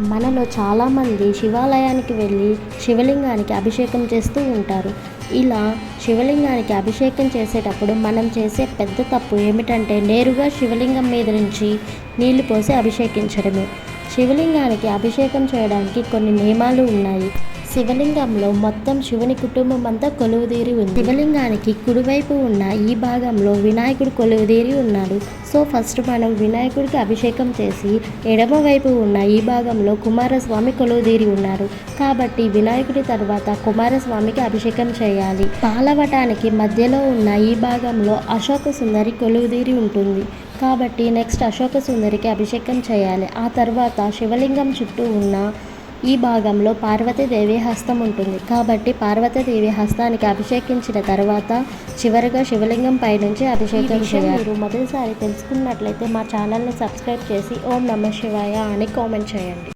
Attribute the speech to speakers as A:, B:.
A: మనలో చాలామంది శివాలయానికి వెళ్ళి శివలింగానికి అభిషేకం చేస్తూ ఉంటారు. ఇలా శివలింగానికి అభిషేకం చేసేటప్పుడు మనం చేసే పెద్ద తప్పు ఏమిటంటే నేరుగా శివలింగం మీద నుంచి నీళ్ళు పోసి అభిషేకించడమే. శివలింగానికి అభిషేకం చేయడానికి కొన్ని నియమాలు ఉన్నాయి. శివలింగంలో మొత్తం శివుని కుటుంబం అంతా కొలువుదీరి ఉంది. శివలింగానికి కుడివైపు ఉన్న ఈ భాగంలో వినాయకుడు కొలువుదీరి ఉన్నాడు. సో ఫస్ట్ మనం వినాయకుడికి అభిషేకం చేసి ఎడమ వైపు ఉన్న ఈ భాగంలో కుమారస్వామి కొలువుదీరి ఉన్నారు. కాబట్టి వినాయకుడి తర్వాత కుమారస్వామికి అభిషేకం చేయాలి. పాలవటానికి మధ్యలో ఉన్న ఈ భాగంలో అశోక సుందరి కొలువుదీరి ఉంటుంది. కాబట్టి నెక్స్ట్ అశోక సుందరికి అభిషేకం చేయాలి. ఆ తర్వాత శివలింగం చుట్టూ ఉన్న ఈ భాగంలో పార్వతీదేవి హస్తం ఉంటుంది. కాబట్టి పార్వతీదేవి హస్తానికి అభిషేకించిన తర్వాత చివరిగా శివలింగం పైనుంచి అభిషేకం చేయాలి. మీరు మొదటిసారి తెలుసుకున్నట్లయితే మా ఛానల్ని సబ్స్క్రైబ్ చేసి ఓం నమ శివాయ అని కామెంట్ చేయండి.